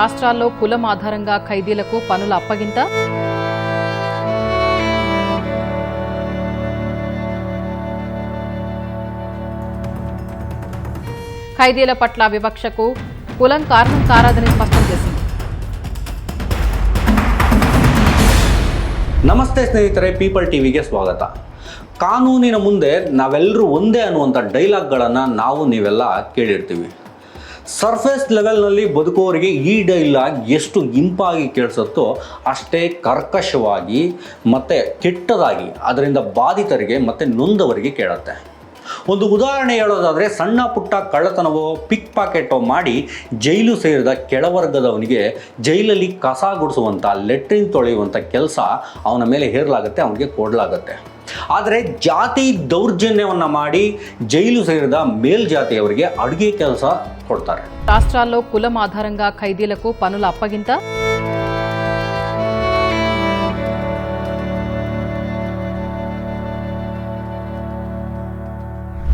రాష్ట్రాల్లో కులం ఆధారంగా ఖైదీలకు పనుల అప్పగింత ఖైదీల పట్ల వివక్షకు కులం కారణం కారాదని స్పష్టం చేసింది ನಮಸ್ತೆ ಸ್ನೇಹಿತರೆ ಪೀಪಲ್ ಟಿವಿಗೆ ಸ್ವಾಗತ ಕಾನೂನಿನ ಮುಂದೆ ನಾವೆಲ್ಲರೂ ಒಂದೇ ಅನ್ನುವಂಥ ಡೈಲಾಗ್ಗಳನ್ನು ನಾವು ನೀವೆಲ್ಲ ಕೇಳಿರ್ತೀವಿ ಸರ್ಫೇಸ್ ಲೆವೆಲ್ನಲ್ಲಿ ಬದುಕೋರಿಗೆ ಈ ಡೈಲಾಗ್ ಎಷ್ಟು ಇಂಪಾಗಿ ಕೇಳಿಸುತ್ತೋ ಅಷ್ಟೇ ಕರ್ಕಶವಾಗಿ ಮತ್ತು ಕೆಟ್ಟದಾಗಿ ಅದರಿಂದ ಬಾಧಿತರಿಗೆ ಮತ್ತು ನೊಂದವರಿಗೆ ಕೇಳುತ್ತೆ. ಒಂದು ಉದಾಹರಣೆ ಹೇಳೋದಾದರೆ, ಸಣ್ಣ ಪುಟ್ಟ ಕಳ್ಳತನವೋ, ಪಿಕ್ ಪಾಕೆಟೋ ಮಾಡಿ ಜೈಲು ಸೇರಿದ ಕೆಳವರ್ಗದವನಿಗೆ ಜೈಲಲ್ಲಿ ಕಸ ಗುಡಿಸುವಂಥ ಲೆಟ್ರಿನ್ ತೊಳೆಯುವಂಥ ಕೆಲಸ ಅವನ ಮೇಲೆ ಹೇರಲಾಗುತ್ತೆ, ಅವನಿಗೆ ಕೊಡಲಾಗುತ್ತೆ. ಆದರೆ ಜಾತಿ ದೌರ್ಜನ್ಯವನ್ನು ಮಾಡಿ ಜೈಲು ಸೇರಿದ ಮೇಲ್ಜಾತಿಯವರಿಗೆ ಅಡುಗೆ ಕೆಲಸ ಕೊಡ್ತಾರೆ రాష్ట్రాల్లో కులం ఆధారంగా ఖైదీలకు పనుల అప్పగింత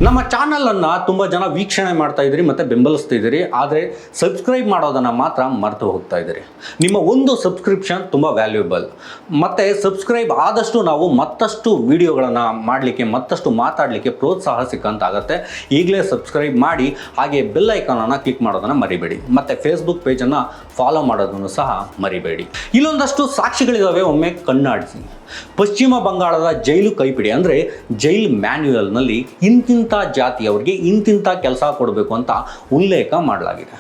ನಮ್ಮ ಚಾನಲನ್ನು ತುಂಬ ಜನ ವೀಕ್ಷಣೆ ಮಾಡ್ತಾ ಮತ್ತು ಬೆಂಬಲಿಸ್ತಾ ಇದ್ದೀರಿ. ಆದರೆ ಸಬ್ಸ್ಕ್ರೈಬ್ ಮಾಡೋದನ್ನು ಮಾತ್ರ ಮರೆತು ಹೋಗ್ತಾ ಇದ್ದೀರಿ. ನಿಮ್ಮ ಒಂದು ಸಬ್ಸ್ಕ್ರಿಪ್ಷನ್ ತುಂಬ ವ್ಯಾಲ್ಯೂಬಲ್ ಮತ್ತು ಸಬ್ಸ್ಕ್ರೈಬ್ ಆದಷ್ಟು ನಾವು ಮತ್ತಷ್ಟು ವಿಡಿಯೋಗಳನ್ನು ಮಾಡಲಿಕ್ಕೆ, ಮತ್ತಷ್ಟು ಮಾತಾಡಲಿಕ್ಕೆ ಪ್ರೋತ್ಸಾಹ ಸಿಕ್ಕಂತಾಗತ್ತೆ ಈಗಲೇ ಸಬ್ಸ್ಕ್ರೈಬ್ ಮಾಡಿ, ಹಾಗೆ ಬೆಲ್ ಐಕಾನನ್ನು ಕ್ಲಿಕ್ ಮಾಡೋದನ್ನು ಮರಿಬೇಡಿ. ಮತ್ತು ಫೇಸ್ಬುಕ್ ಪೇಜನ್ನು ಫಾಲೋ ಮಾಡೋದನ್ನು ಸಹ ಮರಿಬೇಡಿ. ಇಲ್ಲೊಂದಷ್ಟು ಸಾಕ್ಷಿಗಳಿದ್ದಾವೆ ಒಮ್ಮೆ ಕಣ್ಣಾಡಿಸಿ. ಪಶ್ಚಿಮ ಬಂಗಾಳದ ಜೈಲು ಕೈಪಿಡಿ ಅಂದರೆ ಜೈಲ್ ಮ್ಯಾನ್ಯುಯಲ್ನಲ್ಲಿ ಇಂತಿಂಥ ಜಾತಿಯವರಿಗೆ ಇಂತಿಂಥ ಕೆಲಸ ಕೊಡಬೇಕು ಅಂತ ಉಲ್ಲೇಖ ಮಾಡಲಾಗಿದೆ.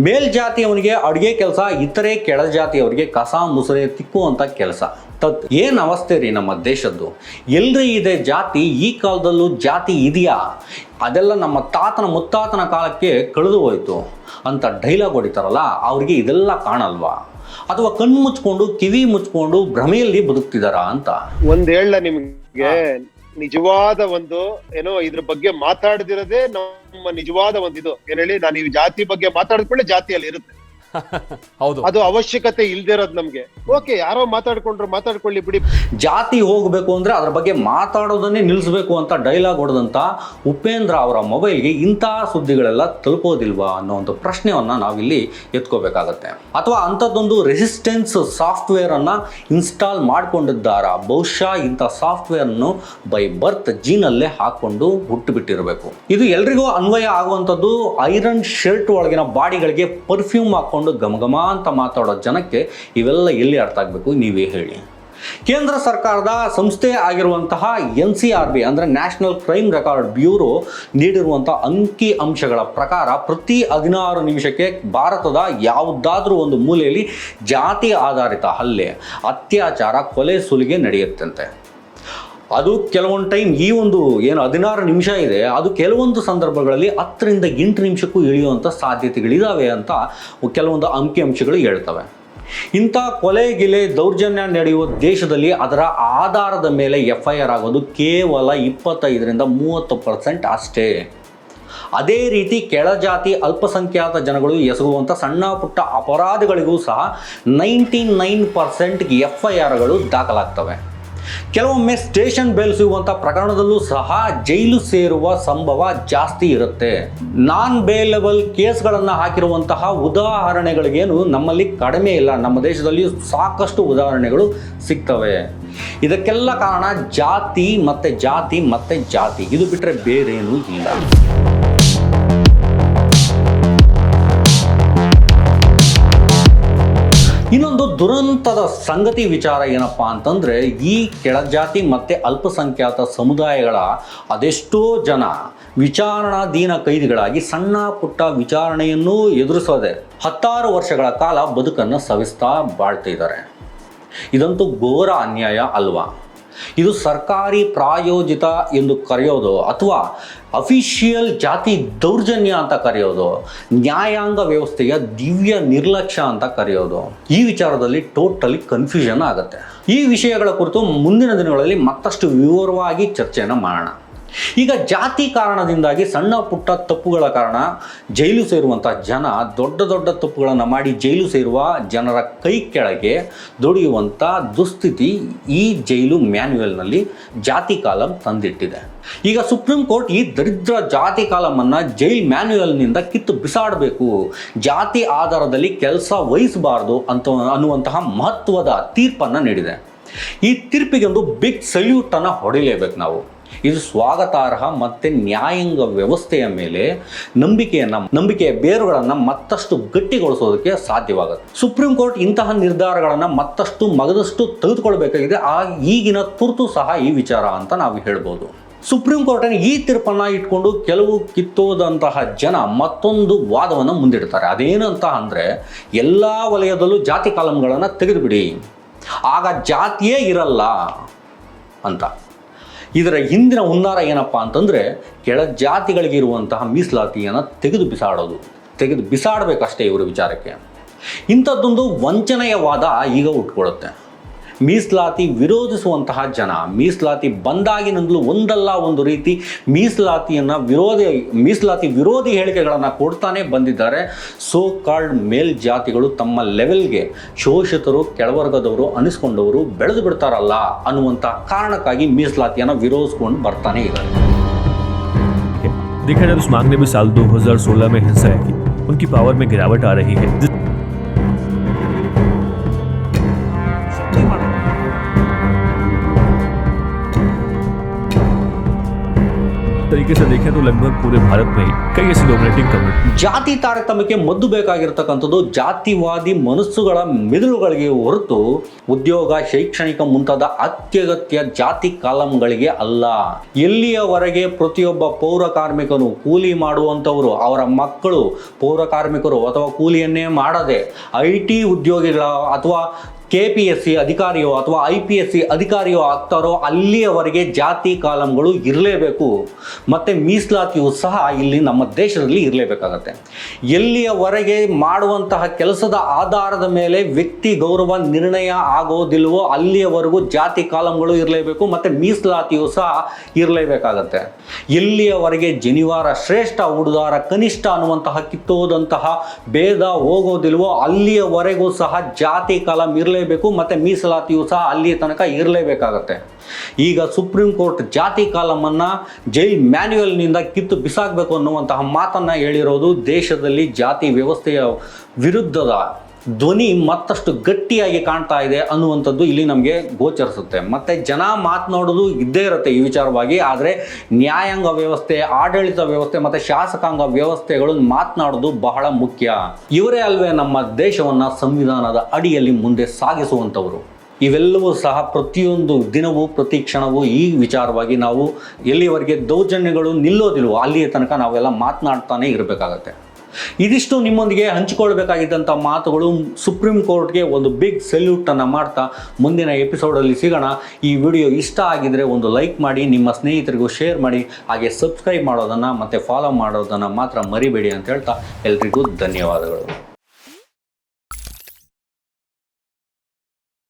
ಮೇಲ್ಜಾತಿಯವನಿಗೆ ಅಡುಗೆ ಕೆಲಸ ಇತರೆ ಕೆಳಜಾತಿಯವರಿಗೆ ಕಸ ಮುಸುರೆ ತಿಕ್ಕುವಂಥ ಕೆಲಸ. ತತ್ ಏನು ಅವಸ್ಥೆ ರೀ ನಮ್ಮ ದೇಶದ್ದು? ಎಲ್ಲರಿ ಇದೆ ಜಾತಿ ಈ ಕಾಲದಲ್ಲೂ ಜಾತಿ ಇದೆಯಾ? ಅದೆಲ್ಲ ನಮ್ಮ ತಾತನ ಮುತ್ತಾತನ ಕಾಲಕ್ಕೆ ಕಳೆದು ಹೋಯಿತು ಅಂತ ಡೈಲಾಗ್ ಹೊಡಿತಾರಲ್ಲ ಅವ್ರಿಗೆ ಇದೆಲ್ಲ ಕಾಣಲ್ವಾ? ಅಥವಾ ಕಣ್ಣು ಮುಚ್ಕೊಂಡು ಕಿವಿ ಮುಚ್ಕೊಂಡು ಭ್ರಮೆಯಲ್ಲಿ ಬದುಕ್ತಿದಾರಾ ಅಂತ? ಒಂದ್ ಹೇಳ ನಿಮ್ಗೆ ನಿಜವಾದ ಒಂದು, ಏನೋ ಇದ್ರ ಬಗ್ಗೆ ಮಾತಾಡದಿರೋದೇ ನಮ್ಮ ನಿಜವಾದ ಒಂದು ಇದು ಏನ್ ಹೇಳಿ, ನಾನು ಈ ಜಾತಿ ಬಗ್ಗೆ ಮಾತಾಡಿದ್ಕೊಳ್ಳೆ ಜಾತಿಯಲ್ಲಿ ಇರುತ್ತೆ. ಹೌದು. ಅದು ಅವಶ್ಯಕತೆ ಇಲ್ದಿರೋದು ನಮ್ಗೆ. ಓಕೆ ಯಾರೋ ಮಾತಾಡ್ಕೊಂಡ್ರು ಮಾತಾಡ್ಕೊಳ್ಳಿ ಬಿಡಿ. ಜಾತಿ ಹೋಗಬೇಕು ಅಂದ್ರೆ ಅದ್ರ ಬಗ್ಗೆ ಮಾತಾಡೋದನ್ನೇ ನಿಲ್ಲಿಸಬೇಕು ಅಂತ ಡೈಲಾಗ್ ಹೊಡೆದಂತ ಉಪೇಂದ್ರ ಅವರ ಮೊಬೈಲ್ಗೆ ಇಂತಹ ಸುದ್ದಿಗಳೆಲ್ಲ ತಲುಪೋದಿಲ್ವಾ ಅನ್ನೋ ಒಂದು ಪ್ರಶ್ನೆಯನ್ನ ನಾವಿಲ್ಲಿ ಎತ್ಕೋಬೇಕಾಗತ್ತೆ. ಅಥವಾ ಅಂಥದ್ದೊಂದು ರೆಸಿಸ್ಟೆನ್ಸ್ ಸಾಫ್ಟ್ವೇರ್ ಅನ್ನ ಇನ್ಸ್ಟಾಲ್ ಮಾಡ್ಕೊಂಡಿದ್ದಾರಾ. ಬಹುಶಃ ಇಂಥ ಸಾಫ್ಟ್ವೇರನ್ನು ಬೈ ಬರ್ತ್ ಜೀನಲ್ಲೇ ಹಾಕೊಂಡು ಹುಟ್ಟುಬಿಟ್ಟಿರಬೇಕು. ಇದು ಎಲ್ರಿಗೂ ಅನ್ವಯ ಆಗುವಂಥದ್ದು ಐರನ್ ಶರ್ಟ್ ಒಳಗಿನ ಬಾಡಿಗಳಿಗೆ ಪರ್ಫ್ಯೂಮ್ ಹಾಕ್ಕೊಂಡು ಗಮಗಮ ಅಂತ ಮಾತಾಡೋ ಜನಕ್ಕೆ ಇವೆಲ್ಲ ಎಲ್ಲಿ ಅರ್ಥ ಆಗಬೇಕು? ನೀವೇ ಹೇಳಿ. ಕೇಂದ್ರ ಸರ್ಕಾರದ ಸಂಸ್ಥೆ ಆಗಿರುವಂತಹ ಎನ್ ಸಿ ಆರ್ ಬಿ ಅಂದರೆ ನ್ಯಾಷನಲ್ ಕ್ರೈಮ್ ರೆಕಾರ್ಡ್ ಬ್ಯೂರೋ ನೀಡಿರುವಂಥ ಅಂಕಿ ಅಂಶಗಳ ಪ್ರಕಾರ ಪ್ರತಿ ಹದಿನಾರು ನಿಮಿಷಕ್ಕೆ ಭಾರತದ ಯಾವುದಾದ್ರೂ ಒಂದು ಮೂಲೆಯಲ್ಲಿ ಜಾತಿ ಆಧಾರಿತ ಹಲ್ಲೆ, ಅತ್ಯಾಚಾರ, ಕೊಲೆ ಸುಲಿಗೆ ನಡೆಯುತ್ತಂತೆ. ಅದು ಕೆಲವೊಂದು ಟೈಮ್ ಈ ಒಂದು ಏನು ಹದಿನಾರು ನಿಮಿಷ ಇದೆ, ಅದು ಕೆಲವೊಂದು ಸಂದರ್ಭಗಳಲ್ಲಿ ಹತ್ತರಿಂದ ಎಂಟು ನಿಮಿಷಕ್ಕೂ ಇಳಿಯುವಂಥ ಸಾಧ್ಯತೆಗಳಿದ್ದಾವೆ ಅಂತ ಕೆಲವೊಂದು ಅಂಕಿ ಅಂಶಗಳು ಹೇಳ್ತವೆ. ಇಂಥ ಕೊಲೆ ಗಿಲೆ ದೌರ್ಜನ್ಯ ನಡೆಯುವ ದೇಶದಲ್ಲಿ ಅದರ ಆಧಾರದ ಮೇಲೆ ಎಫ್ ಐ ಆರ್ ಆಗೋದು ಕೇವಲ ಇಪ್ಪತ್ತೈದರಿಂದ ಮೂವತ್ತು ಪರ್ಸೆಂಟ್ ಅಷ್ಟೇ. ಅದೇ ರೀತಿ ಕೆಳಜಾತಿ ಅಲ್ಪಸಂಖ್ಯಾತ ಜನಗಳು ಎಸಗುವಂಥ ಸಣ್ಣ ಪುಟ್ಟ ಅಪರಾಧಗಳಿಗೂ ಸಹ ನೈಂಟಿ ನೈನ್ ಪರ್ಸೆಂಟ್ಗೆ ಎಫ್ ಐ ಆರ್ಗಳು ದಾಖಲಾಗ್ತವೆ. ಕೆಲವೊಮ್ಮೆ ಸ್ಟೇಷನ್ ಬೆಲ್ ಸಿಗುವಂಥ ಪ್ರಕರಣದಲ್ಲೂ ಸಹ ಜೈಲು ಸೇರುವ ಸಂಭವ ಜಾಸ್ತಿ ಇರುತ್ತೆ. ನಾನ್ ಬೇಲೆಬಲ್ ಕೇಸ್ಗಳನ್ನು ಹಾಕಿರುವಂತಹ ಉದಾಹರಣೆಗಳಿಗೇನು ನಮ್ಮಲ್ಲಿ ಕಡಿಮೆ ಇಲ್ಲ. ನಮ್ಮ ದೇಶದಲ್ಲಿ ಸಾಕಷ್ಟು ಉದಾಹರಣೆಗಳು ಸಿಗ್ತವೆ. ಇದಕ್ಕೆಲ್ಲ ಕಾರಣ ಜಾತಿ ಮತ್ತೆ ಜಾತಿ ಮತ್ತೆ ಜಾತಿ. ಇದು ಬಿಟ್ಟರೆ ಬೇರೇನೂ ಇಲ್ಲ. ದುರಂತದ ಸಂಗತಿ ವಿಚಾರ ಏನಪ್ಪ ಅಂತಂದರೆ, ಈ ಕೆಳಜಾತಿ ಮತ್ತು ಅಲ್ಪಸಂಖ್ಯಾತ ಸಮುದಾಯಗಳ ಅದೆಷ್ಟೋ ಜನ ವಿಚಾರಣಾಧೀನ ಕೈದಿಗಳಾಗಿ ಸಣ್ಣ ಪುಟ್ಟ ವಿಚಾರಣೆಯನ್ನೂ ಎದುರಿಸೋದೆ ಹತ್ತಾರು ವರ್ಷಗಳ ಕಾಲ ಬದುಕನ್ನು ಸವಿಸ್ತಾ ಬಾಳ್ತಿದ್ದಾರೆ. ಇದಂತೂ ಘೋರ ಅನ್ಯಾಯ ಅಲ್ವಾ? ಇದು ಸರ್ಕಾರಿ ಪ್ರಾಯೋಜಿತ ಎಂದು ಕರೆಯೋದು ಅಥವಾ ಅಫಿಷಿಯಲ್ ಜಾತಿ ದೌರ್ಜನ್ಯ ಅಂತ ಕರೆಯೋದು, ನ್ಯಾಯಾಂಗ ವ್ಯವಸ್ಥೆಯ ದಿವ್ಯ ನಿರ್ಲಕ್ಷ್ಯ ಅಂತ ಕರೆಯೋದು. ಈ ವಿಚಾರದಲ್ಲಿ ಟೋಟಲಿ ಕನ್ಫ್ಯೂಷನ್ ಆಗುತ್ತೆ. ಈ ವಿಷಯಗಳ ಕುರಿತು ಮುಂದಿನ ದಿನಗಳಲ್ಲಿ ಮತ್ತಷ್ಟು ವಿವರವಾಗಿ ಚರ್ಚೆಯನ್ನು ಮಾಡೋಣ. ಈಗ ಜಾತಿ ಕಾರಣದಿಂದಾಗಿ ಸಣ್ಣ ಪುಟ್ಟ ತಪ್ಪುಗಳ ಕಾರಣ ಜೈಲು ಸೇರುವಂಥ ಜನ ದೊಡ್ಡ ದೊಡ್ಡ ತಪ್ಪುಗಳನ್ನು ಮಾಡಿ ಜೈಲು ಸೇರುವ ಜನರ ಕೈ ಕೆಳಗೆ ದುಡಿಯುವಂಥ ದುಸ್ಥಿತಿ ಈ ಜೈಲು ಮ್ಯಾನ್ಯುಯಲ್ನಲ್ಲಿ ಜಾತಿ ಕಾಲಂ ತಂದಿಟ್ಟಿದೆ. ಈಗ ಸುಪ್ರೀಂ ಕೋರ್ಟ್ ಈ ದರಿದ್ರ ಜಾತಿ ಕಾಲಮನ್ನು ಜೈಲ್ ಮ್ಯಾನ್ಯುಯಲ್ನಿಂದ ಕಿತ್ತು ಬಿಸಾಡಬೇಕು. ಜಾತಿ ಆಧಾರದಲ್ಲಿ ಕೆಲಸ ವಹಿಸಬಾರ್ದು ಅಂತ ಅನ್ನುವಂತಹ ಮಹತ್ವದ ತೀರ್ಪನ್ನು ನೀಡಿದೆ. ಈ ತೀರ್ಪಿಗೆ ಒಂದು ಬಿಗ್ ಸಲ್ಯೂಟನ್ನು ಹೊಡಿಲೇಬೇಕು ನಾವು. ಇದು ಸ್ವಾಗತಾರ್ಹ ಮತ್ತು ನ್ಯಾಯಾಂಗ ವ್ಯವಸ್ಥೆಯ ಮೇಲೆ ನಂಬಿಕೆಯನ್ನು, ನಂಬಿಕೆಯ ಬೇರುಗಳನ್ನು ಮತ್ತಷ್ಟು ಗಟ್ಟಿಗೊಳಿಸೋದಕ್ಕೆ ಸಾಧ್ಯವಾಗುತ್ತೆ. ಸುಪ್ರೀಂ ಕೋರ್ಟ್ ಇಂತಹ ನಿರ್ಧಾರಗಳನ್ನು ಮತ್ತಷ್ಟು ಮಗದಷ್ಟು ತೆಗೆದುಕೊಳ್ಬೇಕಾಗಿದೆ. ಆ ಈಗಿನ ತುರ್ತು ಸಹ ಈ ವಿಚಾರ ಅಂತ ನಾವು ಹೇಳ್ಬೋದು. ಸುಪ್ರೀಂ ಕೋರ್ಟಿನ ಈ ತೀರ್ಪನ್ನು ಇಟ್ಕೊಂಡು ಕೆಲವು ಕಿತ್ತೋದಂತಹ ಜನ ಮತ್ತೊಂದು ವಾದವನ್ನು ಮುಂದಿಡ್ತಾರೆ. ಅದೇನಂತ ಅಂದರೆ, ಎಲ್ಲ ವಲಯದಲ್ಲೂ ಜಾತಿ ಕಾಲಂಗಳನ್ನು ತೆಗೆದುಬಿಡಿ. ಆಗ ಜಾತಿಯೇ ಇರಲ್ಲ ಅಂತ. ಇದರ ಹಿಂದಿನ ಹುನ್ನಾರ ಏನಪ್ಪ ಅಂತಂದರೆ ಕೆಳ ಜಾತಿಗಳಿಗೆ ಇರುವಂತಹ ಮೀಸಲಾತಿಯನ್ನು ತೆಗೆದು ಬಿಸಾಡೋದು. ತೆಗೆದು ಬಿಸಾಡಬೇಕಷ್ಟೇ ಇವರ ವಿಚಾರಕ್ಕೆ. ಇಂಥದ್ದೊಂದು ವಂಚನೆಯ ವಾದ ಈಗ ಉಟ್ಕೊಳ್ಳುತ್ತೆ ಮೀಸಲಾತಿ ವಿರೋಧಿಸುವಂತಹ ಜನ ಮೀಸಲಾತಿ ಬಂದಾಗಿನಿಂದಲೂ ಒಂದಲ್ಲ ಒಂದು ರೀತಿ ಮೀಸಲಾತಿಯನ್ನು ವಿರೋಧಿ ಮೀಸಲಾತಿ ವಿರೋಧಿ ಹೇಳಿಕೆಗಳನ್ನು ಕೊಡ್ತಾನೆ ಬಂದಿದ್ದಾರೆ ಸೋ ಕಾಲ್ಡ್ ಮೇಲ್ಜಾತಿಗಳು ತಮ್ಮ ಲೆವೆಲ್ಗೆ ಶೋಷಿತರು ಕೆಳವರ್ಗದವರು ಅನಿಸ್ಕೊಂಡವರು ಬೆಳೆದು ಬಿಡ್ತಾರಲ್ಲ ಅನ್ನುವಂಥ ಕಾರಣಕ್ಕಾಗಿ ಮೀಸಲಾತಿಯನ್ನು ವಿರೋಧಿಸ್ಕೊಂಡು ಬರ್ತಾನೆ ಇದ್ದಾರೆ देखा जाए तो उस मांग ने भी साल 2016 में हिंसा की उनकी पावर में गिरावट आ रही है तरीके से देखें तो लगभग पूरे भारत में ही कई ऐसी डोमिनेटिंग कम्युनिटी ಜಾತಿ ತಾರತಮ್ಯಕ್ಕೆ ಮದ್ದು ಬೇಕಾಗಿರ್ತಕ್ಕಂಥದ್ದು ಜಾತಿವಾದಿ ಮನಸ್ಸುಗಳ ಮೆದುಳುಗಳಿಗೆ ಹೊರತು ಉದ್ಯೋಗ ಶೈಕ್ಷಣಿಕ ಮುಂತಾದ ಅತ್ಯಗತ್ಯ ಜಾತಿ ಕಾಲಂಗಳಿಗೆ ಅಲ್ಲ ಎಲ್ಲಿಯವರೆಗೆ ಪ್ರತಿಯೊಬ್ಬ ಪೌರ ಕಾರ್ಮಿಕನು ಕೂಲಿ ಮಾಡುವಂಥವರು ಅವರ ಮಕ್ಕಳು ಪೌರ ಕಾರ್ಮಿಕರು ಅಥವಾ ಕೂಲಿಯನ್ನೇ ಮಾಡದೆ ಐ ಟಿ ಉದ್ಯೋಗಿಗಳ ಅಥವಾ ಕೆ ಪಿ ಎಸ್ ಸಿ ಅಧಿಕಾರಿಯೋ ಅಥವಾ ಐ ಪಿ ಎಸ್ ಸಿ ಅಧಿಕಾರಿಯೋ ಆಗ್ತಾರೋ ಅಲ್ಲಿಯವರೆಗೆ ಜಾತಿ ಕಾಲಂಗಳು ಇರಲೇಬೇಕು. ಮತ್ತು ಮೀಸಲಾತಿಯು ಸಹ ಇಲ್ಲಿ ನಮ್ಮ ದೇಶದಲ್ಲಿ ಇರಲೇಬೇಕಾಗತ್ತೆ. ಎಲ್ಲಿಯವರೆಗೆ ಮಾಡುವಂತಹ ಕೆಲಸದ ಆಧಾರದ ಮೇಲೆ ವ್ಯಕ್ತಿ ಗೌರವ ನಿರ್ಣಯ ಆಗೋದಿಲ್ವೋ ಅಲ್ಲಿಯವರೆಗೂ ಜಾತಿ ಕಾಲಂಗಳು ಇರಲೇಬೇಕು ಮತ್ತು ಮೀಸಲಾತಿಯು ಸಹ ಇರಲೇಬೇಕಾಗತ್ತೆ. ಎಲ್ಲಿಯವರೆಗೆ ಜನಿವಾರ ಶ್ರೇಷ್ಠ ಉಡುದಾರ ಕನಿಷ್ಠ ಅನ್ನುವಂತಹ ಕಿತ್ತೋದಂತಹ ಭೇದ ಹೋಗೋದಿಲ್ವೋ ಅಲ್ಲಿಯವರೆಗೂ ಸಹ ಜಾತಿ ಕಾಲಂ ಇರಲೇಬೇಕು, ಮತ್ತು ಮೀಸಲಾತಿಯು ಸಹ ಅಲ್ಲಿಯ ತನಕ ಇರಲೇಬೇಕಾಗತ್ತೆ. ಈಗ ಸುಪ್ರೀಂ ಕೋರ್ಟ್ ಜಾತಿ ಕಾಲಮನ್ನು ಜೈಲ್ ಮ್ಯಾನ್ಯುಯಲ್ನಿಂದ ಕಿತ್ತು ಬಿಸಾಕಬೇಕು ಅನ್ನುವಂತಹ ಮಾತನ್ನು ಹೇಳಿರೋದು ದೇಶದಲ್ಲಿ ಜಾತಿ ವ್ಯವಸ್ಥೆಯ ವಿರುದ್ಧದ ಧ್ವನಿ ಮತ್ತಷ್ಟು ಗಟ್ಟಿಯಾಗಿ ಕಾಣ್ತಾ ಇದೆ ಅನ್ನುವಂಥದ್ದು ಇಲ್ಲಿ ನಮಗೆ ಗೋಚರಿಸುತ್ತೆ. ಮತ್ತು ಜನ ಮಾತನಾಡೋದು ಇದ್ದೇ ಇರುತ್ತೆ ಈ ವಿಚಾರವಾಗಿ, ಆದರೆ ನ್ಯಾಯಾಂಗ ವ್ಯವಸ್ಥೆ, ಆಡಳಿತ ವ್ಯವಸ್ಥೆ ಮತ್ತು ಶಾಸಕಾಂಗ ವ್ಯವಸ್ಥೆಗಳು ಮಾತನಾಡೋದು ಬಹಳ ಮುಖ್ಯ. ಇವರೇ ಅಲ್ವೇ ನಮ್ಮ ದೇಶವನ್ನು ಸಂವಿಧಾನದ ಅಡಿಯಲ್ಲಿ ಮುಂದೆ ಸಾಗಿಸುವಂಥವರು. ಇವೆಲ್ಲವೂ ಸಹ ಪ್ರತಿಯೊಂದು ದಿನವೂ, ಪ್ರತಿ ಕ್ಷಣವೂ ಈ ವಿಚಾರವಾಗಿ ನಾವು ಎಲ್ಲಿವರೆಗೆ ದೌರ್ಜನ್ಯಗಳು ನಿಲ್ಲೋದಿಲ್ವೋ ಅಲ್ಲಿಯ ತನಕ ನಾವೆಲ್ಲ ಮಾತನಾಡ್ತಾನೆ ಇರಬೇಕಾಗತ್ತೆ. ಇದಿಷ್ಟು ನಿಮ್ಮೊಂದಿಗೆ ಹಂಚಿಕೊಳ್ಬೇಕಾಗಿದ್ದಂಥ ಮಾತುಗಳು ಸುಪ್ರೀಂ ಕೋರ್ಟ್ಗೆ ಒಂದು ಬಿಗ್ ಸೆಲ್ಯೂಟನ್ನು ಮಾಡ್ತಾ ಮುಂದಿನ ಎಪಿಸೋಡಲ್ಲಿ ಸಿಗೋಣ. ಈ ವಿಡಿಯೋ ಇಷ್ಟ ಆಗಿದ್ರೆ ಒಂದು ಲೈಕ್ ಮಾಡಿ, ನಿಮ್ಮ ಸ್ನೇಹಿತರಿಗೂ ಶೇರ್ ಮಾಡಿ, ಹಾಗೆ ಸಬ್ಸ್ಕ್ರೈಬ್ ಮಾಡೋದನ್ನು ಮತ್ತು ಫಾಲೋ ಮಾಡೋದನ್ನು ಮಾತ್ರ ಮರಿಬೇಡಿ ಅಂತ ಹೇಳ್ತಾ ಎಲ್ರಿಗೂ ಧನ್ಯವಾದಗಳು.